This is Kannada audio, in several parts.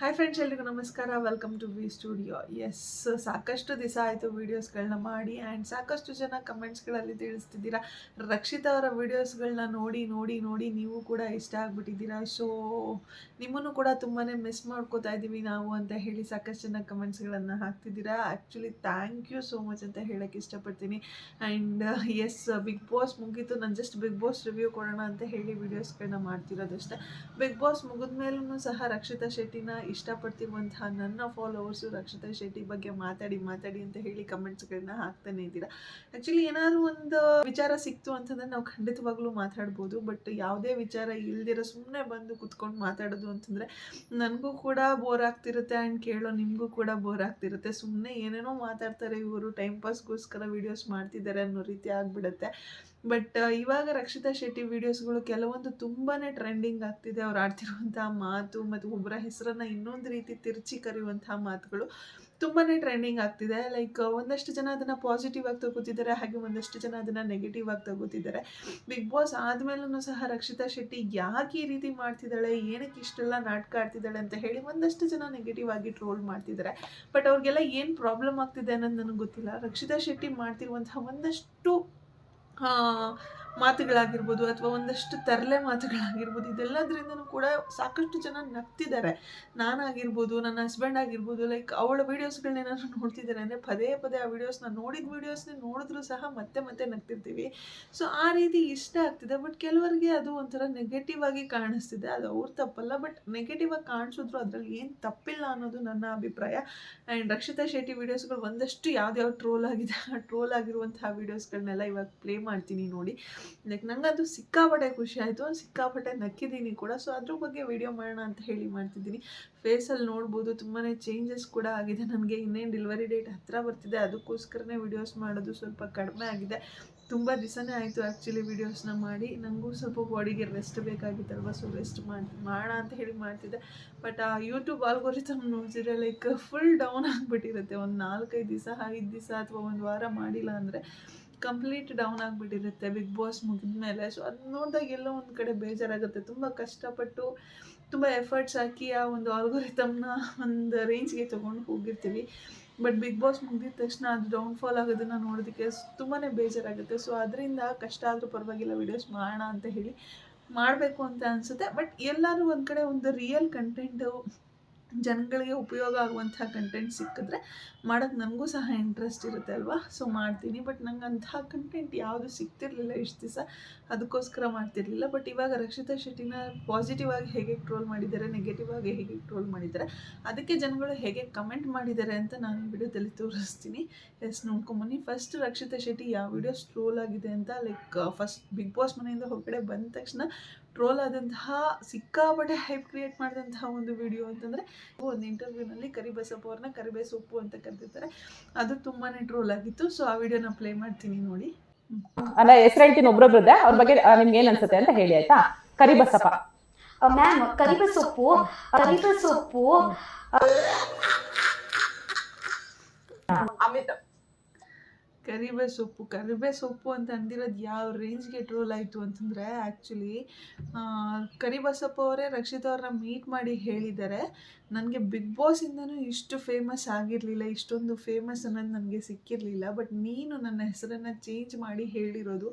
ಹಾಯ್ ಫ್ರೆಂಡ್ಸ್ ಎಲ್ರಿಗೂ ನಮಸ್ಕಾರ. Welcome to V studio S ಸಾಕಷ್ಟು ದಿವಸ ಆಯಿತು ವೀಡಿಯೋಸ್ಗಳನ್ನ ಮಾಡಿ ಆ್ಯಂಡ್ ಸಾಕಷ್ಟು ಜನ ಕಮೆಂಟ್ಸ್ಗಳಲ್ಲಿ ತಿಳಿಸ್ತಿದ್ದೀರಾ. ರಕ್ಷಿತ ಅವರ ವೀಡಿಯೋಸ್ಗಳನ್ನ ನೋಡಿ ನೋಡಿ ನೋಡಿ ನೀವು ಕೂಡ ಇಷ್ಟ ಆಗ್ಬಿಟ್ಟಿದ್ದೀರಾ. ಸೊ ನಿಮ್ಮನ್ನು ಕೂಡ ತುಂಬಾ ಮಿಸ್ ಮಾಡ್ಕೋತಾ ಇದ್ದೀವಿ ನಾವು ಅಂತ ಹೇಳಿ ಸಾಕಷ್ಟು ಜನ ಕಮೆಂಟ್ಸ್ಗಳನ್ನು ಹಾಕ್ತಿದ್ದೀರಾ. Actually thank you so much ಅಂತ ಹೇಳೋಕ್ಕೆ ಇಷ್ಟಪಡ್ತೀನಿ. ಆ್ಯಂಡ್ ಎಸ್ ಬಿಗ್ ಬಾಸ್ ಮುಗೀತು. ನಾನು ಜಸ್ಟ್ ಬಿಗ್ ಬಾಸ್ ರಿವ್ಯೂ ಕೊಡೋಣ ಅಂತ ಹೇಳಿ ವೀಡಿಯೋಸ್ಗಳನ್ನ ಮಾಡ್ತಿರೋದಷ್ಟೇ. ಬಿಗ್ ಬಾಸ್ ಮುಗಿದ ಮೇಲೂ ಸಹ ರಕ್ಷಿತಾ ಶೆಟ್ಟಿನ ಇಷ್ಟಪಡ್ತಿರುವಂತಹ ನನ್ನ ಫಾಲೋವರ್ಸು ರಕ್ಷಿತಾ ಶೆಟ್ಟಿ ಬಗ್ಗೆ ಮಾತಾಡಿ ಮಾತಾಡಿ ಅಂತ ಹೇಳಿ ಕಮೆಂಟ್ಸ್ಗಳನ್ನ ಹಾಕ್ತಾನೆ ಇದ್ದೀರಾ. ಆ್ಯಕ್ಚುಲಿ ಏನಾದರೂ ಒಂದು ವಿಚಾರ ಸಿಕ್ತು ಅಂತಂದರೆ ನಾವು ಖಂಡಿತವಾಗ್ಲೂ ಮಾತಾಡ್ಬೋದು ಬಟ್ ಯಾವುದೇ ವಿಚಾರ ಇಲ್ದಿರೋ ಸುಮ್ಮನೆ ಬಂದು ಕುತ್ಕೊಂಡು ಮಾತಾಡೋದು ಅಂತಂದರೆ ನನಗೂ ಕೂಡ ಬೋರ್ ಆಗ್ತಿರುತ್ತೆ ಆ್ಯಂಡ್ ಕೇಳೋ ನಿಮಗೂ ಕೂಡ ಬೋರ್ ಆಗ್ತಿರುತ್ತೆ. ಸುಮ್ಮನೆ ಏನೇನೋ ಮಾತಾಡ್ತಾರೆ ಇವರು ಟೈಮ್ ಪಾಸ್ಗೋಸ್ಕರ ವೀಡಿಯೋಸ್ ಮಾಡ್ತಿದ್ದಾರೆ ಅನ್ನೋ ರೀತಿ ಆಗಿಬಿಡುತ್ತೆ. ಬಟ್ ಇವಾಗ ರಕ್ಷಿತಾ ಶೆಟ್ಟಿ ವಿಡಿಯೋಸ್ಗಳು ಕೆಲವೊಂದು ತುಂಬಾ ಟ್ರೆಂಡಿಂಗ್ ಆಗ್ತಿದೆ. ಅವ್ರು ಆಡ್ತಿರುವಂಥ ಮಾತು ಮತ್ತು ಒಬ್ಬರ ಹೆಸರನ್ನು ಇನ್ನೊಂದು ರೀತಿ ತಿರುಚಿ ಕರೆಯುವಂತಹ ಮಾತುಗಳು ತುಂಬಾ ಟ್ರೆಂಡಿಂಗ್ ಆಗ್ತಿದೆ. ಲೈಕ್ ಒಂದಷ್ಟು ಜನ ಅದನ್ನು ಪಾಸಿಟಿವ್ ಆಗಿ ತಗೋತಿದ್ದಾರೆ, ಹಾಗೆ ಒಂದಷ್ಟು ಜನ ಅದನ್ನು ನೆಗೆಟಿವ್ ಆಗಿ ತಗೋತಿದ್ದಾರೆ. ಬಿಗ್ ಬಾಸ್ ಆದಮೇಲೂ ಸಹ ರಕ್ಷಿತಾ ಶೆಟ್ಟಿ ಯಾಕೆ ಈ ರೀತಿ ಮಾಡ್ತಿದ್ದಾಳೆ, ಏನಕ್ಕೆ ಇಷ್ಟೆಲ್ಲ ನಾಟಕ ಆಡ್ತಿದ್ದಾಳೆ ಅಂತ ಹೇಳಿ ಒಂದಷ್ಟು ಜನ ನೆಗೆಟಿವ್ ಆಗಿ ಟ್ರೋಲ್ ಮಾಡ್ತಿದ್ದಾರೆ. ಬಟ್ ಅವ್ರಿಗೆಲ್ಲ ಏನು ಪ್ರಾಬ್ಲಮ್ ಆಗ್ತಿದೆ ಅನ್ನೋದು ನನಗೆ ಗೊತ್ತಿಲ್ಲ. ರಕ್ಷಿತಾ ಶೆಟ್ಟಿ ಮಾಡ್ತಿರುವಂತಹ ಒಂದಷ್ಟು ಆ, ಮಾತುಗಳಾಗಿರ್ಬೋದು ಅಥವಾ ಒಂದಷ್ಟು ತರಲೆ ಮಾತುಗಳಾಗಿರ್ಬೋದು, ಇದೆಲ್ಲದರಿಂದನೂ ಕೂಡ ಸಾಕಷ್ಟು ಜನ ನಗ್ತಿದ್ದಾರೆ. ನಾನಾಗಿರ್ಬೋದು, ನನ್ನ ಹಸ್ಬೆಂಡ್ ಆಗಿರ್ಬೋದು ಲೈಕ್ ಅವಳ ವೀಡಿಯೋಸ್ಗಳನ್ನೇನಾದ್ರು ನೋಡ್ತಿದ್ದಾರೆ ಅಂದರೆ ಪದೇ ಪದೇ ಆ ವೀಡಿಯೋಸ್ನ ನೋಡಿದ ವೀಡಿಯೋಸ್ನ ನೋಡಿದ್ರೂ ಸಹ ಮತ್ತೆ ಮತ್ತೆ ನಗ್ತಿರ್ತೀವಿ. ಸೊ ಆ ರೀತಿ ಇಷ್ಟ ಆಗ್ತಿದೆ. ಬಟ್ ಕೆಲವರಿಗೆ ಅದು ಒಂಥರ ನೆಗೆಟಿವ್ ಆಗಿ ಕಾಣಿಸ್ತಿದೆ. ಅದು ಅವ್ರ ತಪ್ಪಲ್ಲ. ಬಟ್ ನೆಗೆಟಿವ್ ಆಗಿ ಕಾಣಿಸಿದ್ರು ಅದರಲ್ಲಿ ಏನು ತಪ್ಪಿಲ್ಲ ಅನ್ನೋದು ನನ್ನ ಅಭಿಪ್ರಾಯ. ಆ್ಯಂಡ್ ರಕ್ಷಿತಾ ಶೆಟ್ಟಿ ವೀಡಿಯೋಸ್ಗಳು ಒಂದಷ್ಟು ಯಾವ್ದ್ಯಾವ ಟ್ರೋಲ್ ಆಗಿದೆ, ಆ ಟ್ರೋಲ್ ಆಗಿರುವಂತಹ ವೀಡಿಯೋಸ್ಗಳನ್ನೆಲ್ಲ ಇವಾಗ ಪ್ಲೇ ಮಾಡ್ತೀನಿ ನೋಡಿ. ಲೈಕ್ ನನಗದು ಸಿಕ್ಕಾಪಟ್ಟೆ ಖುಷಿ ಆಯಿತು. ಸಿಕ್ಕಾಪಟ್ಟೆ ನಕ್ಕಿದ್ದೀನಿ ಕೂಡ. ಸೊ ಅದ್ರ ಬಗ್ಗೆ ವಿಡಿಯೋ ಮಾಡೋಣ ಅಂತ ಹೇಳಿ ಮಾಡ್ತಿದ್ದೀನಿ. ಫೇಸಲ್ಲಿ ನೋಡ್ಬೋದು ತುಂಬಾ ಚೇಂಜಸ್ ಕೂಡ ಆಗಿದೆ. ನನಗೆ ಇನ್ನೇನು ಡೆಲಿವರಿ ಡೇಟ್ ಹತ್ತಿರ ಬರ್ತಿದೆ. ಅದಕ್ಕೋಸ್ಕರನೇ ವಿಡಿಯೋಸ್ ಮಾಡೋದು ಸ್ವಲ್ಪ ಕಡಿಮೆ ಆಗಿದೆ. ತುಂಬ ದಿವಸನೇ ಆಯಿತು ಆ್ಯಕ್ಚುಲಿ ವೀಡಿಯೋಸ್ನ ಮಾಡಿ. ನನಗೂ ಸ್ವಲ್ಪ ಬಾಡಿಗೆ ರೆಸ್ಟ್ ಬೇಕಾಗಿತ್ತಲ್ವ? ಸೊ ರೆಸ್ಟ್ ಮಾಡಿ ಮಾಡೋಣ ಅಂತ ಹೇಳಿ ಮಾಡ್ತಿದ್ದೆ. ಬಟ್ ಆ ಯೂಟ್ಯೂಬ್ ಆಲ್ಗೋರಿಥಮ್ ನೋಡ್ತಿದ್ರೆ ಲೈಕ್ ಫುಲ್ ಡೌನ್ ಆಗಿಬಿಟ್ಟಿರುತ್ತೆ. ಒಂದು ನಾಲ್ಕೈದು ದಿವಸ, ಐದು ದಿವಸ ಅಥವಾ ಒಂದು ವಾರ ಮಾಡಿಲ್ಲ ಅಂದರೆ ಕಂಪ್ಲೀಟ್ ಡೌನ್ ಆಗಿಬಿಟ್ಟಿರುತ್ತೆ ಬಿಗ್ ಬಾಸ್ ಮುಗಿದ ಮೇಲೆ ಸೊ ಅದು ನೋಡಿದಾಗ ಎಲ್ಲೋ ಒಂದು ಕಡೆ ಬೇಜಾರಾಗುತ್ತೆ. ತುಂಬ ಕಷ್ಟಪಟ್ಟು ತುಂಬ ಎಫರ್ಟ್ಸ್ ಹಾಕಿ ಆ ಒಂದು ಆಲ್ಗೊರಿತಮ್ನ ಒಂದು ರೇಂಜ್ಗೆ ತೊಗೊಂಡು ಹೋಗಿರ್ತೀವಿ. ಬಟ್ ಬಿಗ್ ಬಾಸ್ ಮುಗಿದ ತಕ್ಷಣ ಅದು ಡೌನ್ಫಾಲ್ ಆಗೋದನ್ನು ನೋಡೋದಕ್ಕೆ ತುಂಬಾ ಬೇಜಾರಾಗುತ್ತೆ. ಸೊ ಅದರಿಂದ ಕಷ್ಟ ಆದರೂ ಪರವಾಗಿಲ್ಲ ವೀಡಿಯೋಸ್ ಮಾಡೋಣ ಅಂತ ಹೇಳಿ ಮಾಡಬೇಕು ಅಂತ ಅನಿಸುತ್ತೆ. ಬಟ್ ಎಲ್ಲರೂ ಒಂದು ಕಡೆ ಒಂದು ರಿಯಲ್ ಕಂಟೆಂಟು ಜನಗಳಿಗೆ ಉಪಯೋಗ ಆಗುವಂಥ ಕಂಟೆಂಟ್ ಸಿಕ್ಕಿದ್ರೆ ಮಾಡೋಕ್ಕೆ ನನಗೂ ಸಹ ಇಂಟ್ರೆಸ್ಟ್ ಇರುತ್ತೆ ಅಲ್ವಾ? ಸೊ ಮಾಡ್ತೀನಿ. ಬಟ್ ನಂಗೆ ಅಂಥ ಕಂಟೆಂಟ್ ಯಾವುದು ಸಿಗ್ತಿರ್ಲಿಲ್ಲ ಇಷ್ಟು ದಿವಸ. ಅದಕ್ಕೋಸ್ಕರ ಮಾಡ್ತಿರ್ಲಿಲ್ಲ. ಬಟ್ ಇವಾಗ ರಕ್ಷಿತಾ ಶೆಟ್ಟಿನ ಪಾಸಿಟಿವ್ ಆಗಿ ಹೇಗೆ ಟ್ರೋಲ್ ಮಾಡಿದ್ದಾರೆ ನೆಗೆಟಿವ್ ಆಗಿ ಹೇಗೆ ಟ್ರೋಲ್ ಮಾಡಿದ್ದಾರೆ, ಅದಕ್ಕೆ ಜನಗಳು ಹೇಗೆ ಕಮೆಂಟ್ ಮಾಡಿದ್ದಾರೆ ಅಂತ ನಾನು ವಿಡಿಯೋದಲ್ಲಿ ತೋರಿಸ್ತೀನಿ. ಎಸ್, ನೋಡ್ಕೊಂಬನ್ನಿ. ಫಸ್ಟ್ ರಕ್ಷಿತಾ ಶೆಟ್ಟಿ ಯಾವ ವಿಡಿಯೋ ಸ್ಟ್ರೋಲ್ ಆಗಿದೆ ಅಂತ ಲೈಕ್ ಫಸ್ಟ್ ಬಿಗ್ ಬಾಸ್ ಮನೆಯಿಂದ ಹೊರಗಡೆ ಬಂದ ತಕ್ಷಣ ಟ್ರೋಲ್ ಆದಂತಹ ಸಿಕ್ಕಾಪಟ್ಟೆ ಹೈಪ್ ಕ್ರಿಯೇಟ್ ಮಾಡಿದಂತಹ ಒಂದು ವಿಡಿಯೋ ಅಂತಂದರೆ ಒಂದು ಇಂಟರ್ವ್ಯೂನಲ್ಲಿ ಕರಿಬಸಪ್ಪ ಅವ್ರನ್ನ ಕರಿಬೇ ಸೊಪ್ಪು ಅಂತ ಕರೆದಿರ್ತಾರೆ ಅದು ತುಂಬಾ ಟ್ರೋಲ್ ಆಗಿತ್ತು. ಸೊ ಆ ವಿಡಿಯೋನ ಪ್ಲೇ ಮಾಡ್ತೀನಿ ನೋಡಿ. ಅಲ್ಲ ಹೆಸರು ಹೇಳ್ತೀನಿ ಒಬ್ರೊಬ್ರದ್ದೆ. ಅವ್ರ ಬಗ್ಗೆ ನಿಮ್ಗೆ ಏನ್ ಅನ್ಸುತ್ತೆ ಅಂತ ಹೇಳಿ ಆಯ್ತಾ? ಕರಿಬಸಪ್ಪ. ಮ್ಯಾಮ್ ಕರಿಬೆ ಸೊಪ್ಪು ಕರಿಬೆ ಸೊಪ್ಪು. ಅಮಿತ್. ಕರಿಬೇ ಸೊಪ್ಪು ಕರಿಬೇ ಸೊಪ್ಪು ಅಂತ ಅಂದಿರೋದು ಯಾವ ರೇಂಜ್ಗೆ ಟ್ರೋಲ್ ಆಯಿತು ಅಂತಂದರೆ ಆ್ಯಕ್ಚುಲಿ ಕರಿಬಸಪ್ಪ ಅವರೇ ರಕ್ಷಿತ್ ಅವ್ರನ್ನ ಮೀಟ್ ಮಾಡಿ ಹೇಳಿದ್ದಾರೆ ನನಗೆ ಬಿಗ್ ಬಾಸಿಂದನೂ ಇಷ್ಟು ಫೇಮಸ್ ಆಗಿರಲಿಲ್ಲ ಇಷ್ಟೊಂದು ಫೇಮಸ್ ಅನ್ನೋದು ನನಗೆ ಸಿಕ್ಕಿರಲಿಲ್ಲ ಬಟ್ ನೀನು ನನ್ನ ಹೆಸರನ್ನು ಚೇಂಜ್ ಮಾಡಿ ಹೇಳಿರೋದು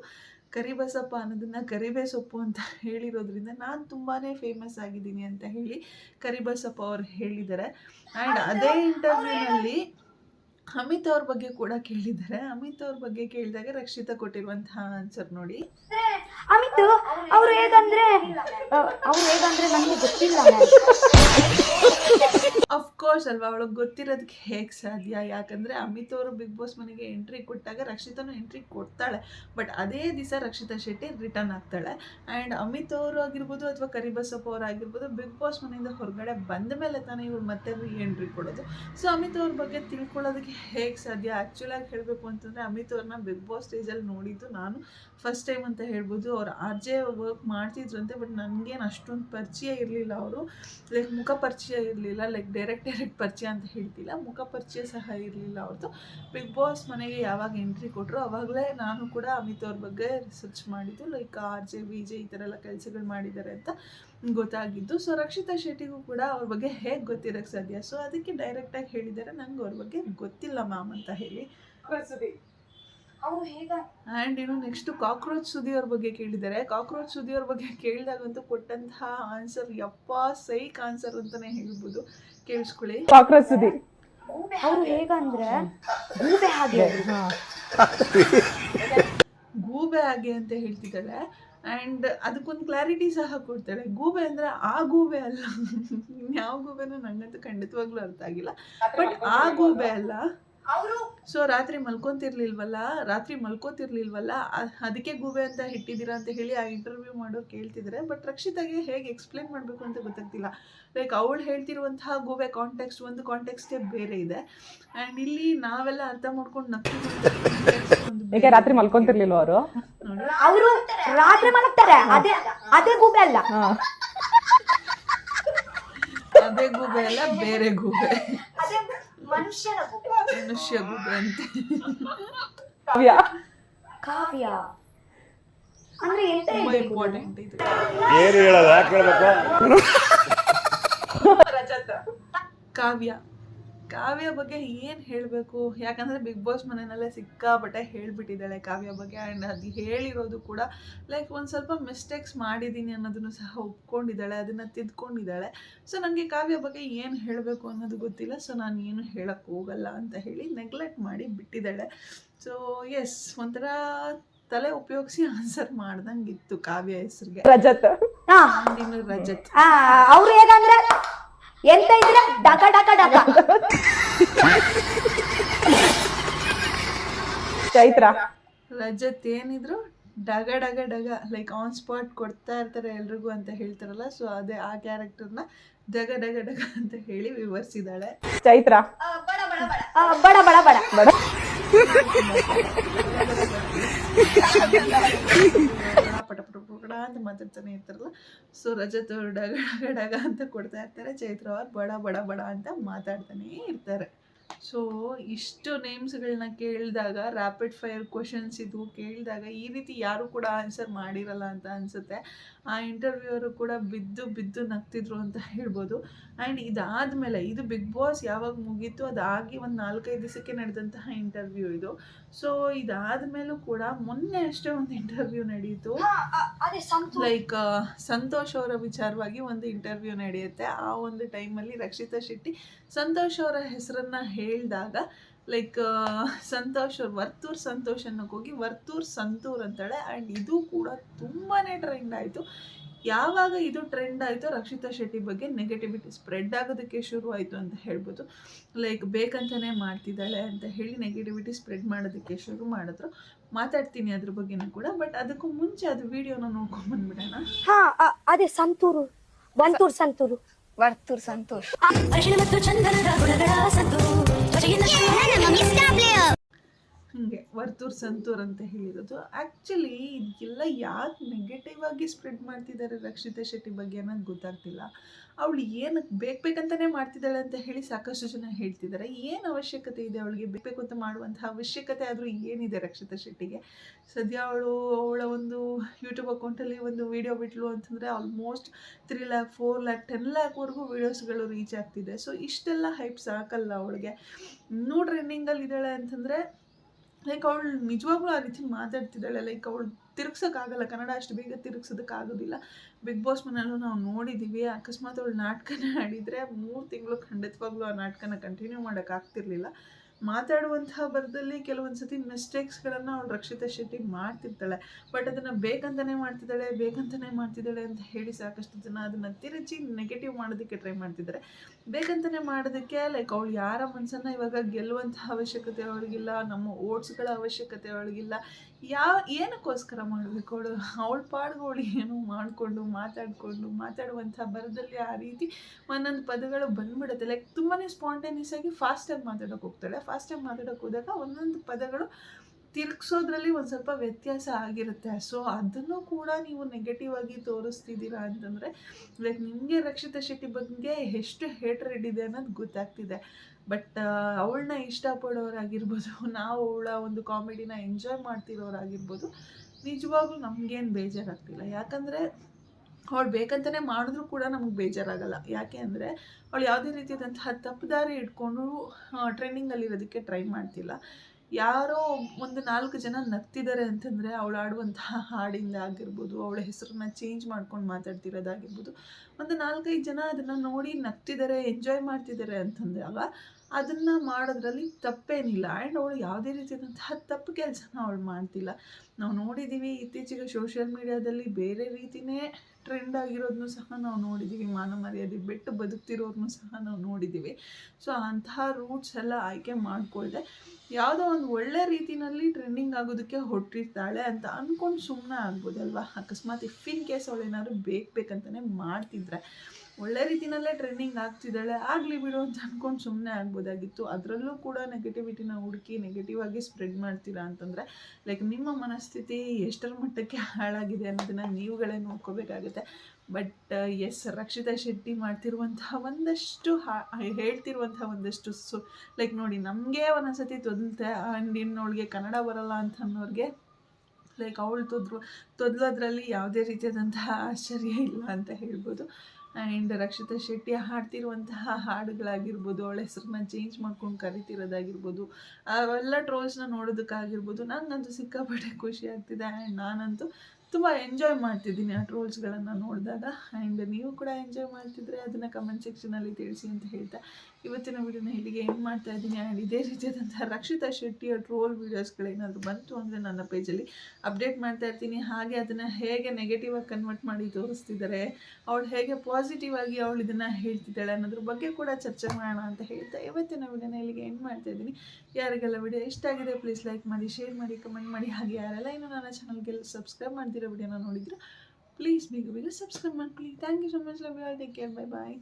ಕರಿಬಸಪ್ಪ ಅನ್ನೋದನ್ನು ಕರಿಬೇ ಸೊಪ್ಪು ಅಂತ ಹೇಳಿರೋದ್ರಿಂದ ನಾನು ತುಂಬಾ ಫೇಮಸ್ ಆಗಿದ್ದೀನಿ ಅಂತ ಹೇಳಿ ಕರಿಬಸಪ್ಪ ಅವ್ರು ಹೇಳಿದ್ದಾರೆ ಆ್ಯಂಡ್ ಅದೇ ಇಂಟರ್ವ್ಯೂನಲ್ಲಿ ಅಮಿತ್ ಅವ್ರ ಬಗ್ಗೆ ಕೂಡ ಕೇಳಿದ್ದಾರೆ. ಅಮಿತ್ ಅವ್ರ ಬಗ್ಗೆ ಕೇಳಿದಾಗ ರಕ್ಷಿತಾ ಕೊಟ್ಟಿರುವಂತಹ ಆನ್ಸರ್ ನೋಡಿ. ಅಮಿತ್ ಅವ್ರು ಹೇಗಂದ್ರೆ ಅವ್ರು ಹೇಗಂದ್ರೆ ನನಗೆ ಗೊತ್ತಿಲ್ಲ. ಅಫ್ಕೋರ್ಸ್ ಅಲ್ವಾ? ಅವಳಿಗೆ ಗೊತ್ತಿರೋದಕ್ಕೆ ಹೇಗೆ ಸಾಧ್ಯ? ಯಾಕಂದರೆ ಅಮಿತ್ ಅವರು ಬಿಗ್ ಬಾಸ್ ಮನೆಗೆ ಎಂಟ್ರಿ ಕೊಟ್ಟಾಗ ರಕ್ಷಿತನೂ ಎಂಟ್ರಿ ಕೊಡ್ತಾಳೆ. ಬಟ್ ಅದೇ ದಿವಸ ರಕ್ಷಿತಾ ಶೆಟ್ಟಿ ರಿಟರ್ನ್ ಆಗ್ತಾಳೆ. ಆ್ಯಂಡ್ ಅಮಿತ್ ಅವರು ಆಗಿರ್ಬೋದು ಅಥವಾ ಕರಿಬಸಪ್ಪ ಅವರು ಆಗಿರ್ಬೋದು ಬಿಗ್ ಬಾಸ್ ಮನೆಯಿಂದ ಹೊರಗಡೆ ಬಂದ ಮೇಲೆ ತಾನೇ ಇವ್ರು ಮತ್ತೆ ಎಂಟ್ರಿ ಕೊಡೋದು. ಸೊ ಅಮಿತ್ ಅವ್ರ ಬಗ್ಗೆ ತಿಳ್ಕೊಳ್ಳೋದಕ್ಕೆ ಹೇಗೆ ಸಾಧ್ಯ? ಆ್ಯಕ್ಚುಲಾಗಿ ಹೇಳಬೇಕು ಅಂತಂದರೆ ಅಮಿತ್ ಅವ್ರನ್ನ ಬಿಗ್ ಬಾಸ್ ಸ್ಟೇಜಲ್ಲಿ ನೋಡಿದ್ದು ನಾನು ಫಸ್ಟ್ ಟೈಮ್ ಅಂತ ಹೇಳ್ಬೋದು. ಅವ್ರು ಆರ್ ಜೆ ವರ್ಕ್ ಮಾಡ್ತಿದ್ರಂತೆ ಬಟ್ ನನಗೇನು ಅಷ್ಟೊಂದು ಪರಿಚಯ ಇರಲಿಲ್ಲ ಅವರು. ಲೈಕ್ ಮುಖ ಪರಿಚಯ ಇರಲಿಲ್ಲ ಲೈಕ್ ಡೈರೆಕ್ಟ್ ಡೈರೆಕ್ಟ್ ಪರಿಚಯ ಅಂತ ಹೇಳ್ತಿಲ್ಲ. ಮುಖ ಪರಿಚಯ ಸಹ ಇರಲಿಲ್ಲ ಅವ್ರದ್ದು ಬಿಗ್ ಬಾಸ್ ಮನೆಗೆ ಯಾವಾಗ ಎಂಟ್ರಿ ಕೊಟ್ಟರು ಅವಾಗಲೇ ನಾನು ಕೂಡ ಅಮಿತ್ ಅವ್ರ ಬಗ್ಗೆ ರಿಸರ್ಚ್ ಮಾಡಿದ್ದು like R J, V J ಈ ಥರ ಎಲ್ಲ ಕೆಲಸಗಳು ಮಾಡಿದ್ದಾರೆ ಅಂತ ಗೊತ್ತಾಗಿದ್ದು. ಸೊ ರಕ್ಷಿತಾ ಶೆಟ್ಟಿಗೂ ಕೂಡ ಅವ್ರ ಬಗ್ಗೆ ಹೇಗೆ ಗೊತ್ತಿರೋಕ್ಕೆ ಸಾಧ್ಯ? ಸೊ ಅದಕ್ಕೆ ಡೈರೆಕ್ಟಾಗಿ ಹೇಳಿದ್ದಾರೆ ನಂಗೆ ಅವ್ರ ಬಗ್ಗೆ ಗೊತ್ತಿಲ್ಲ ಮ್ಯಾಮ್ ಅಂತ ಹೇಳಿ. ಆ್ಯಂಡ್ ಇನ್ನು ನೆಕ್ಸ್ಟ್ ಕಾಕ್ರೋಚ್ ಸುದಿಯವ್ರ ಬಗ್ಗೆ ಕೇಳಿದ್ದಾರೆ. ಕಾಕ್ರೋಚ್ ಸುದಿ ಅವ್ರ ಬಗ್ಗೆ ಕೇಳಿದಾಗಂತೂ ಕೊಟ್ಟಂತಹ ಆನ್ಸರ್ ಯಪ್ಪ ಸೈಕ್ ಆನ್ಸರ್ ಅಂತಾನೆ ಹೇಳ್ಬೋದು. ಕೇಳಿಸ್ಕೊಳ್ಳಿ. ಕಾಕ್ರೋಚ್ ಸುದಿ ಅವರು ಹೇಗಂದ್ರೆ ಗೂಬೆ ಹಾಗೆ ಅವ್ರು. ಗೂಬೆ ಹಾಗೆ ಅಂತ ಹೇಳ್ತಿದ್ದಾಳೆ ಅಂಡ್ ಅದಕ್ಕೊಂದು ಕ್ಲಾರಿಟಿ ಸಹ ಕೊಡ್ತಾಳೆ ಗೂಬೆ ಅಂದ್ರೆ ಆ ಗೂಬೆ ಅಲ್ಲ. ಯಾವ ಗೂಬೆನೂ ನನ್ನಂತೂ ಖಂಡಿತವಾಗ್ಲೂ ಅರ್ಥ ಆಗಿಲ್ಲ. ಬಟ್ ಆ ಗೂಬೆ ಅಲ್ಲ. ಸೊ ರಾತ್ರಿ ಮಲ್ಕೊಂತಿರ್ಲಿಲ್ವಲ್ಲ? ರಾತ್ರಿ ಮಲ್ಕೋತಿರ್ಲಿಲ್ವಲ್ಲ? ಅದಕ್ಕೆ ಗೂಬೆ ಅಂತ ಇಟ್ಟಿದ್ದೀರಾ ಅಂತ ಹೇಳಿ ಆ ಇಂಟರ್ವ್ಯೂ ಮಾಡೋರು ಕೇಳ್ತಿದ್ರೆ. ಬಟ್ ರಕ್ಷಿತಾಗೆ ಹೇಗೆ ಎಕ್ಸ್ಪ್ಲೇನ್ ಮಾಡಬೇಕು ಅಂತ ಗೊತ್ತಾಗ್ತಿಲ್ಲ. ಲೈಕ್ ಅವಳು ಹೇಳ್ತಿರುವಂತಹ ಗೂಬೆ ಕಾಂಟೆಕ್ಸ್ಟ್ ಒಂದು ಕಾಂಟೆಕ್ಸ್ಟೇ ಬೇರೆ ಇದೆ. ಆ್ಯಂಡ್ ಇಲ್ಲಿ ನಾವೆಲ್ಲ ಅರ್ಥ ಮಾಡ್ಕೊಂಡು ನಕ್ಕ ಯಾಕೆ ರಾತ್ರಿ ಮಲ್ಕೊತಿರ್ಲಿಲ್ಲ ಅವರು? ಅವರು ರಾತ್ರಿ ಮಲಗ್ತಾರೆ. ಅದೇ ಅದೇ ಗೂಬೆ ಅಲ್ಲ. ಅದೇ ಗೂಬೆ ಅಲ್ಲ ಬೇರೆ ಗೂಬೆ. ಮನುಷ್ಯ ಗೂಬೆ ಅಂತ. ಕಾವ್ಯ. ಕಾವ್ಯ. ಅಂದ್ರೆ ಎಂತ ಹೇಳ್ಬೇಕು ಇಂಪಾರ್ಟೆಂಟ್ ಇದು. ಏನು ಹೇಳೋದು? ಯಾಕೆ ಹೇಳ್ಬೇಕು? ಕಾವ್ಯ. ಕಾವ್ಯ ಬಗ್ಗೆ ಏನು ಹೇಳಬೇಕು? ಯಾಕಂದರೆ ಬಿಗ್ ಬಾಸ್ ಮನೆಯಲ್ಲೇ ಸಿಕ್ಕಾಪಟ್ಟೆ ಹೇಳ್ಬಿಟ್ಟಿದ್ದಾಳೆ ಕಾವ್ಯ ಬಗ್ಗೆ ಆ್ಯಂಡ್ ಅದು ಹೇಳಿರೋದು ಕೂಡ ಲೈಕ್ ಒಂದು ಸ್ವಲ್ಪ ಮಿಸ್ಟೇಕ್ಸ್ ಮಾಡಿದ್ದೀನಿ ಅನ್ನೋದನ್ನು ಸಹ ಒಪ್ಕೊಂಡಿದ್ದಾಳೆ ಅದನ್ನು ತಿದ್ಕೊಂಡಿದ್ದಾಳೆ. ಸೊ ನನಗೆ ಕಾವ್ಯ ಬಗ್ಗೆ ಏನು ಹೇಳಬೇಕು ಅನ್ನೋದು ಗೊತ್ತಿಲ್ಲ. ಸೊ ನಾನು ಏನು ಹೇಳಕ್ಕೆ ಹೋಗಲ್ಲ ಅಂತ ಹೇಳಿ ನೆಗ್ಲೆಕ್ಟ್ ಮಾಡಿ ಬಿಟ್ಟಿದ್ದಾಳೆ. ಸೊ ಎಸ್ ಒಂಥರ ತಲೆ ಉಪಯೋಗಿಸಿ ಆನ್ಸರ್ ಮಾಡ್ದಂಗಿತ್ತು ಕಾವ್ಯ ಹೆಸರಿಗೆ. ರಜತ್. ರಜತ್. ಅವ್ರು ಹೇಗಂದ್ರೆ ಎಂತ ಇದ್ರೆ ಡಕ ಡಕ ಡಕ. ಚೈತ್ರ. ರಜತ್ ಏನಿದ್ರು? ಡಗ ಡಗ ಡಗ. ಲೈಕ್ ಆನ್ ಸ್ಪಾಟ್ ಕೊಡ್ತಾ ಇರ್ತಾರೆ ಎಲ್ರಿಗೂ ಅಂತ ಹೇಳ್ತಾರಲ್ಲ ಸೊ ಅದೇ ಆ ಕ್ಯಾರೆಕ್ಟರ್ನ ಡಗ ಡಗ ಡಗ ಅಂತ ಹೇಳಿ ವಿವರಿಸಿದಾಳೆ. ಚೈತ್ರ. ಆ, ಬಡ ಬಡ ಬಡ. ಬಡ ಪಟ ಅಂತ ಮಾತಾಡ್ತಾನೆ ಇರ್ತಾರಲ್ಲ. ಸೊ ರಜತ್ ಡಗ ಅಂತ ಕೊಡ್ತಾ ಇರ್ತಾರೆ. ಚೈತ್ರ ಅವ್ರು ಬಡ ಬಡ ಬಡ ಅಂತ ಮಾತಾಡ್ತಾನೆ ಇರ್ತಾರೆ. ಸೊ ಇಷ್ಟು ನೇಮ್ಸ್ಗಳನ್ನ ಕೇಳಿದಾಗ ರ್ಯಾಪಿಡ್ ಫೈರ್ ಕ್ವಶನ್ಸ್ ಇದು ಕೇಳಿದಾಗ ಈ ರೀತಿ ಯಾರು ಕೂಡ ಆನ್ಸರ್ ಮಾಡಿರಲ್ಲ ಅಂತ ಅನಿಸುತ್ತೆ. ಆ ಇಂಟರ್ವ್ಯೂವರು ಕೂಡ ಬಿದ್ದು ಬಿದ್ದು ನಗ್ತಿದ್ರು ಅಂತ ಹೇಳ್ಬೋದು. ಆ್ಯಂಡ್ ಇದಾದಮೇಲೆ ಇದು ಬಿಗ್ ಬಾಸ್ ಯಾವಾಗ ಮುಗೀತು ಅದಾಗಿ ಒಂದು ನಾಲ್ಕೈದು ದಿವಸಕ್ಕೆ ನಡೆದಂತಹ ಇಂಟರ್ವ್ಯೂ ಇದು. ಸೊ ಇದಾದ್ಮೇಲೂ ಕೂಡ ಮೊನ್ನೆ ಅಷ್ಟೇ ಒಂದು ಇಂಟರ್ವ್ಯೂ ನಡೆಯಿತು ಲೈಕ್ ಸಂತೋಷ್. ಅವರ ವಿಚಾರವಾಗಿ ಒಂದು ಇಂಟರ್ವ್ಯೂ ನಡೆಯುತ್ತೆ. ಆ ಒಂದು ಟೈಮಲ್ಲಿ ರಕ್ಷಿತಾ ಶೆಟ್ಟಿ ಸಂತೋಷ್ ಅವರ ಹೆಸರನ್ನ ಹೇಳಿದಾಗ ಲೈಕ್ ಸಂತೋಷ್ ಅವ್ರು ವರ್ತೂರ್ ಸಂತೋಷ್ ಅನ್ನೋಕೆ ಹೋಗಿ ವರ್ತೂರ್ ಸಂತೂರ್ ಅಂತಾಳೆ. ಆ್ಯಂಡ್ ಇದು ಕೂಡ ತುಂಬಾ ಟ್ರೆಂಡ್ ಆಯಿತು. ಯಾವಾಗ ಇದು ಟ್ರೆಂಡ್ ಆಯಿತು ರಕ್ಷಿತಾ ಶೆಟ್ಟಿ ಬಗ್ಗೆ ನೆಗೆಟಿವಿಟಿ ಸ್ಪ್ರೆಡ್ ಆಗೋದಕ್ಕೆ ಶುರು ಆಯಿತು ಅಂತ ಹೇಳ್ಬೋದು. ಲೈಕ್ ಬೇಕಂತಲೇ ಮಾಡ್ತಿದ್ದಾಳೆ ಅಂತ ಹೇಳಿ ನೆಗೆಟಿವಿಟಿ ಸ್ಪ್ರೆಡ್ ಮಾಡೋದಕ್ಕೆ ಶುರು ಮಾಡಿದ್ರು. ಮಾತಾಡ್ತೀನಿ ಅದ್ರ ಬಗ್ಗೆನೂ ಕೂಡ ಬಟ್ ಅದಕ್ಕೂ ಮುಂಚೆ ಅದು ವಿಡಿಯೋನ ನೋಡ್ಕೊಂಡ್ಬಂದ್ಬಿಡೋಣ ಹಾ ಅದೇ ಸಂತೂರು ಬಂತೂರು ಸಂತೂರು. ವರ್ತೂರ್ ಸಂತೋಷ್ ಹಂಗೆ ವರ್ತೂರ್ ಸಂತೂರ್ ಅಂತ ಹೇಳಿರೋದು ಆ್ಯಕ್ಚುಲಿ ಇದಕ್ಕೆಲ್ಲ ಯಾಕೆ ನೆಗೆಟಿವ್ ಆಗಿ ಸ್ಪ್ರೆಡ್ ಮಾಡ್ತಿದ್ದಾರೆ ರಕ್ಷಿತಾ ಶೆಟ್ಟಿ ಬಗ್ಗೆ ಅನ್ನೋದು ಗೊತ್ತಾಗ್ತಿಲ್ಲ. ಅವಳು ಏನಕ್ಕೆ ಬೇಕು ಬೇಕಂತಲೇ ಮಾಡ್ತಿದ್ದಾಳೆ ಅಂತ ಹೇಳಿ ಸಾಕಷ್ಟು ಜನ ಹೇಳ್ತಿದ್ದಾರೆ ಏನು ಅವಶ್ಯಕತೆ ಇದೆ ಅವಳಿಗೆ ಬೇಕು ಅಂತ ಮಾಡುವಂತಹ ಅವಶ್ಯಕತೆ ಆದರೂ ಏನಿದೆ ರಕ್ಷಿತಾ ಶೆಟ್ಟಿಗೆ? ಸದ್ಯ ಅವಳು ಅವಳ ಒಂದು ಯೂಟ್ಯೂಬ್ ಅಕೌಂಟಲ್ಲಿ ಒಂದು ವಿಡಿಯೋ ಬಿಟ್ಲು ಅಂತಂದರೆ almost three lakh four lakh ten ಲ್ಯಾಕ್ವರೆಗೂ ವೀಡಿಯೋಸ್ಗಳು ರೀಚ್ ಆಗ್ತಿದೆ. ಸೊ ಇಷ್ಟೆಲ್ಲ ಹೈಪ್ ಸಾಕಲ್ಲ ಅವಳಿಗೆ. ಇನ್ನೂ ಇದ್ದಾಳೆ ಅಂತಂದರೆ ಲೈಕ್ ಅವಳು ನಿಜವಾಗ್ಲೂ ಆ ರೀತಿ ಮಾತಾಡ್ತಿದ್ದಾಳೆ. ಲೈಕ್ ಅವಳು ತಿರುಗ್ಸೋಕ್ಕಾಗಲ್ಲ ಕನ್ನಡ ಅಷ್ಟು ಬೇಗ ತಿರುಗ್ಸೋದಕ್ಕಾಗೋದಿಲ್ಲ ಬಿಗ್ ಬಾಸ್ ಮನೆಯಲ್ಲೂ ನಾವು ನೋಡಿದ್ದೀವಿ ಅಕಸ್ಮಾತ್ ಅವಳು ನಾಟಕನ ಆಡಿದರೆ ಮೂರು ತಿಂಗಳು ಖಂಡಿತವಾಗ್ಲೂ ಆ ನಾಟಕನ ಕಂಟಿನ್ಯೂ ಮಾಡೋಕ್ಕಾಗ್ತಿರ್ಲಿಲ್ಲ ಮಾತಾಡುವಂತಹ ಬರದಲ್ಲಿ ಕೆಲವೊಂದು ಸತಿ ಮಿಸ್ಟೇಕ್ಸ್ಗಳನ್ನು ಅವಳು ರಕ್ಷಿತಾ ಶೆಟ್ಟಿ ಮಾಡ್ತಿರ್ತಾಳೆ. ಬಟ್ ಅದನ್ನು ಬೇಕಂತಲೇ ಮಾಡ್ತಿದ್ದಾಳೆ ಬೇಕಂತಲೇ ಮಾಡ್ತಿದ್ದಾಳೆ ಅಂತ ಹೇಳಿ ಸಾಕಷ್ಟು ಜನ ಅದನ್ನು ತಿರುಚಿ ನೆಗೆಟಿವ್ ಮಾಡೋದಕ್ಕೆ ಟ್ರೈ ಮಾಡ್ತಿದ್ದಾರೆ. ಬೇಕಂತಲೇ ಮಾಡೋದಕ್ಕೆ ಲೈಕ್ ಅವಳು ಯಾರ ಮನಸ್ಸನ್ನು ಇವಾಗ ಗೆಲ್ಲುವಂತಹ ಅವಶ್ಯಕತೆ ಅವಳಿಗಿಲ್ಲ, ನಮ್ಮ ಓಟ್ಸ್ಗಳ ಅವಶ್ಯಕತೆ ಅವಳಿಗಿಲ್ಲ ಯಾವ, ಏನಕ್ಕೋಸ್ಕರ ಮಾಡಬೇಕು ಅವಳು ಅವಳ ಪಾಡುಗಳು ಏನು ಮಾಡಿಕೊಂಡು, ಮಾತಾಡಿಕೊಂಡು, ಮಾತಾಡುವಂಥ ಬರದಲ್ಲಿ ಆ ರೀತಿ ಒಂದೊಂದು ಪದಗಳು ಬಂದ್ಬಿಡುತ್ತೆ. ಲೈಕ್ ತುಂಬಾ ಸ್ಪಾಂಟೇನಿಯಸ್ ಆಗಿ ಫಾಸ್ಟಾಗಿ ಮಾತಾಡೋಕೆ ಹೋಗ್ತಾಳೆ. ಫಾಸ್ಟಾಗಿ ಮಾತಾಡೋಕೆ ಹೋದಾಗ ಒಂದೊಂದು ಪದಗಳು ತಿರ್ಗ್ಸೋದ್ರಲ್ಲಿ ಒಂದು ಸ್ವಲ್ಪ ವ್ಯತ್ಯಾಸ ಆಗಿರುತ್ತೆ. ಸೊ ಅದನ್ನು ಕೂಡ ನೀವು ನೆಗೆಟಿವ್ ಆಗಿ ತೋರಿಸ್ತಿದ್ದೀರಾ ಅಂತಂದರೆ ಲೈಕ್ ನಿಮಗೆ ರಕ್ಷಿತಾ ಶೆಟ್ಟಿ ಬಗ್ಗೆ ಎಷ್ಟು ಹೇಟ್ರೆಡ್ ಇದೆ ಅನ್ನೋದು ಗೊತ್ತಾಗ್ತಿದೆ. ಬಟ್ ಅವಳನ್ನ ಇಷ್ಟಪಡೋರಾಗಿರ್ಬೋದು, ನಾವು ಅವಳ ಒಂದು ಕಾಮಿಡಿನ ಎಂಜಾಯ್ ಮಾಡ್ತಿರೋರಾಗಿರ್ಬೋದು, ನಿಜವಾಗ್ಲೂ ನಮಗೇನು ಬೇಜಾರಾಗ್ತಿಲ್ಲ. ಯಾಕಂದರೆ, ಅವಳು ಬೇಕಂತಲೇ ಮಾಡಿದ್ರು ಕೂಡ ನಮಗೆ ಬೇಜಾರಾಗಲ್ಲ. ಯಾಕೆ ಅಂದರೆ, ಅವಳು ಯಾವುದೇ ರೀತಿಯಾದಂತಹ ತಪ್ಪುದಾರಿ ಇಟ್ಕೊಂಡು ಟ್ರೈನಿಂಗಲ್ಲಿರೋದಕ್ಕೆ ಟ್ರೈ ಮಾಡ್ತಿಲ್ಲ. ಯಾರೋ ಒಂದು ನಾಲ್ಕು ಜನ ನಗ್ತಿದ್ದಾರೆ ಅಂತಂದರೆ ಅವಳು ಆಡುವಂತಹ ಹಾಡಿಂದ ಆಗಿರ್ಬೋದು, ಅವಳ ಹೆಸರನ್ನ ಚೇಂಜ್ ಮಾಡ್ಕೊಂಡು ಮಾತಾಡ್ತಿರೋದಾಗಿರ್ಬೋದು. ಒಂದು ನಾಲ್ಕೈದು ಜನ ಅದನ್ನು ನೋಡಿ ನಗ್ತಿದ್ದಾರೆ ಎಂಜಾಯ್ ಮಾಡ್ತಿದ್ದಾರೆ ಅಂತಂದಾಗ ಅದನ್ನು ಮಾಡೋದ್ರಲ್ಲಿ ತಪ್ಪೇನಿಲ್ಲ. ಆ್ಯಂಡ್ ಅವಳು ಯಾವುದೇ ರೀತಿಯಾದಂತಹ ತಪ್ಪು ಕೆಲಸನ ಅವಳು ಮಾಡ್ತಿಲ್ಲ. ನಾವು ನೋಡಿದ್ದೀವಿ ಇತ್ತೀಚೆಗೆ ಸೋಷಿಯಲ್ ಮೀಡಿಯಾದಲ್ಲಿ ಬೇರೆ ರೀತಿಯೇ ಟ್ರೆಂಡ್ ಆಗಿರೋದನ್ನು ಸಹ ನಾವು ನೋಡಿದ್ದೀವಿ ಮಾನ ಮರ್ಯಾದೆ ಬಿಟ್ಟು ಬದುಕ್ತಿರೋದನ್ನು ಸಹ ನಾವು ನೋಡಿದ್ದೀವಿ ಸೊ ಅಂತಹ ರೂಟ್ಸ್ ಎಲ್ಲ ಆಯ್ಕೆ ಮಾಡಿಕೊಳ್ಳದೆ ಯಾವುದೋ ಒಂದು ಒಳ್ಳೆ ರೀತಿಯಲ್ಲಿ ಟ್ರೆಂಡಿಂಗ್ ಆಗೋದಕ್ಕೆ ಹೊಟ್ಟಿರ್ತಾಳೆ ಅಂತ ಅಂದ್ಕೊಂಡು ಸುಮ್ಮನೆ ಆಗ್ಬೋದಲ್ವಾ? ಅಕಸ್ಮಾತ್ ಇಫ್ ಇನ್ ಕೇಸ್ ಅವಳು ಏನಾದ್ರು ಬೇಕು ಬೇಕಂತಲೇ ಮಾಡ್ತಿದ್ರೆ. ಒಳ್ಳೆ ರೀತಿನಲ್ಲೇ ಟ್ರೆಂಡಿಂಗ್ ಆಗ್ತಿದ್ದಾಳೆ. ಆಗಲಿ ಬಿಡು ಅಂತ ಅಂದ್ಕೊಂಡು ಸುಮ್ಮನೆ ಆಗ್ಬೋದಾಗಿತ್ತು. ಅದರಲ್ಲೂ ಕೂಡ ನೆಗೆಟಿವಿಟಿನ ಹುಡುಕಿ ನೆಗೆಟಿವ್ ಆಗಿ ಸ್ಪ್ರೆಡ್ ಮಾಡ್ತೀರಾ ಅಂತಂದರೆ ಲೈಕ್ ನಿಮ್ಮ ಮನಸ್ಥಿತಿ ಎಷ್ಟರ ಮಟ್ಟಕ್ಕೆ ಹಾಳಾಗಿದೆ ಅನ್ನೋದನ್ನು ನೀವುಗಳೇ ನೋಡ್ಕೋಬೇಕಾಗುತ್ತೆ. ಬಟ್ ಎಸ್ ರಕ್ಷಿತಾ ಶೆಟ್ಟಿ ಮಾಡ್ತಿರುವಂತಹ ಒಂದಷ್ಟು ಹೇಳ್ತಿರುವಂತಹ ಒಂದಷ್ಟು ಸು ಲೈಕ್ ನೋಡಿ, ನಮಗೆ ಒಂದೊಂದ್ಸತಿ ತೊದಲ್ತೆ ಆ್ಯಂಡ್ ಇನ್ನೊಳಗೆ ಕನ್ನಡ ಬರಲ್ಲ ಅಂತ ಅನ್ನೋರಿಗೆ ಲೈಕ್ ಅವಳು ತೊದ್ರು, ತೊದಲೋದ್ರಲ್ಲಿ ಯಾವುದೇ ರೀತಿಯಾದಂತಹ ಆಶ್ಚರ್ಯ ಇಲ್ಲ ಅಂತ ಹೇಳ್ಬೋದು. ಆ್ಯಂಡ್ ರಕ್ಷಿತಾ ಶೆಟ್ಟಿ ಹಾಡ್ತಿರುವಂತಹ ಹಾಡುಗಳಾಗಿರ್ಬೋದು, ಅವಳ ಹೆಸರನ್ನ ಚೇಂಜ್ ಮಾಡ್ಕೊಂಡು ಕರಿತಿರೋದಾಗಿರ್ಬೋದು, ಅವೆಲ್ಲ ಟ್ರೋಲ್ಸ್ನ ನೋಡೋದಕ್ಕಾಗಿರ್ಬೋದು ನನಗಂತೂ ಸಿಕ್ಕಾಪಟ್ಟೆ ಖುಷಿ ಆಗ್ತಿದೆ ಆ್ಯಂಡ್ ನಾನಂತೂ ತುಂಬ ಎಂಜಾಯ್ ಮಾಡ್ತಿದ್ದೀನಿ ಆ ಟ್ರೋಲ್ಸ್ಗಳನ್ನು ನೋಡಿದಾಗ. ಆ್ಯಂಡ್ ನೀವು ಕೂಡ ಎಂಜಾಯ್ ಮಾಡ್ತಿದ್ರೆ ಅದನ್ನು ಕಮೆಂಟ್ ಸೆಕ್ಷನಲ್ಲಿ ತಿಳಿಸಿ ಅಂತ ಹೇಳ್ತಾ ಇವತ್ತಿನ ವಿಡಿಯೋನ ಇಲ್ಲಿಗೆ ಏನು ಮಾಡ್ತಾ ಇದ್ದೀನಿ. ಆ್ಯಂಡ್ ಇದೇ ರೀತಿಯಾದಂಥ ರಕ್ಷಿತಾ ಶೆಟ್ಟಿಯ ಟ್ರೋಲ್ ವೀಡಿಯೋಸ್ಗಳೇನಾದರೂ ಬಂತು ಅಂದರೆ ನನ್ನ ಪೇಜಲ್ಲಿ ಅಪ್ಡೇಟ್ ಮಾಡ್ತಾ ಇರ್ತೀನಿ. ಹಾಗೆ ಅದನ್ನು ಹೇಗೆ ನೆಗೆಟಿವ್ ಆಗಿ ಕನ್ವರ್ಟ್ ಮಾಡಿ ತೋರಿಸ್ತಿದ್ದಾರೆ ಅವಳು ಹೇಗೆ ಪಾಸಿಟಿವ್ ಆಗಿ ಅವಳು ಇದನ್ನು ಹೇಳ್ತಿದ್ದಾಳೆ ಅನ್ನೋದ್ರ ಬಗ್ಗೆ ಕೂಡ ಚರ್ಚೆ ಮಾಡೋಣ ಅಂತ ಹೇಳ್ತಾ ಇವತ್ತಿನ ವಿಡಿಯೋನ ಇಲ್ಲಿಗೆ ಎಂಡ್ ಮಾಡ್ತಾ ಇದ್ದೀನಿ. ಯಾರಿಗೆಲ್ಲ ವಿಡಿಯೋ ಇಷ್ಟ ಆಗಿದೆ ಪ್ಲೀಸ್ ಲೈಕ್ ಮಾಡಿ ಶೇರ್ ಮಾಡಿ ಕಮೆಂಟ್ ಮಾಡಿ. ಹಾಗೆ ಯಾರೆಲ್ಲ ಇನ್ನೂ ನನ್ನ ಚಾನಲ್ಗೆಲ್ಲ ಸಬ್ಸ್ಕ್ರೈಬ್ ಮಾಡ್ತಿರೋ ವಿಡಿಯೋನ ನೋಡಿದ್ರೆ ಪ್ಲೀಸ್ ಬೇಗ ಬೇಗ ಸಬ್ಸ್ಕ್ರೈಬ್ ಮಾಡ್ಕೊಳ್ಳಿ thank you so much love you all take care bye bye